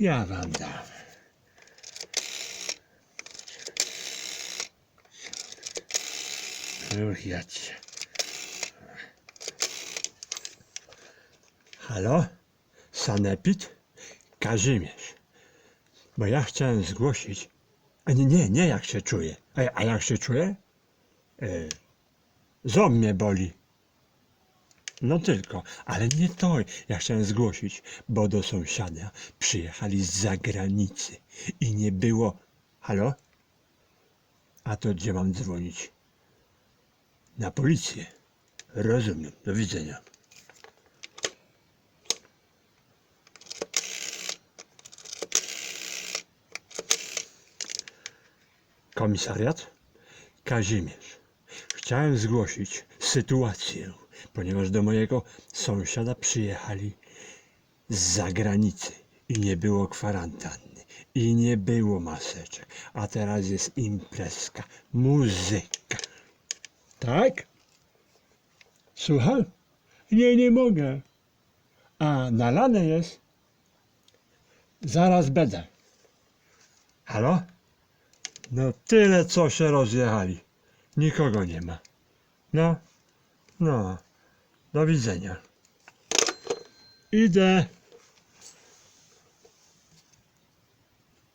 Ja wam dam. Już jadźcie. Halo? Sanepid? Kazimierz. Bo ja chciałem zgłosić. A nie, nie, nie jak się czuję. A, a jak się czuję? E, ząb mnie boli. No tylko, ale nie to. Ja chciałem zgłosić, bo do sąsiada przyjechali z zagranicy i nie było. Halo? A to gdzie mam dzwonić? Na policję. Rozumiem. Do widzenia. Komisariat? Kazimierz. Chciałem zgłosić sytuację, ponieważ do mojego sąsiada przyjechali z zagranicy i nie było kwarantanny i nie było maseczek, a teraz jest imprezka, muzyka. Tak? Słucham? Nie, nie mogę. A nalane jest? Zaraz będę. Halo? No tyle co się rozjechali. Nikogo nie ma. No, no. Do widzenia. Idę.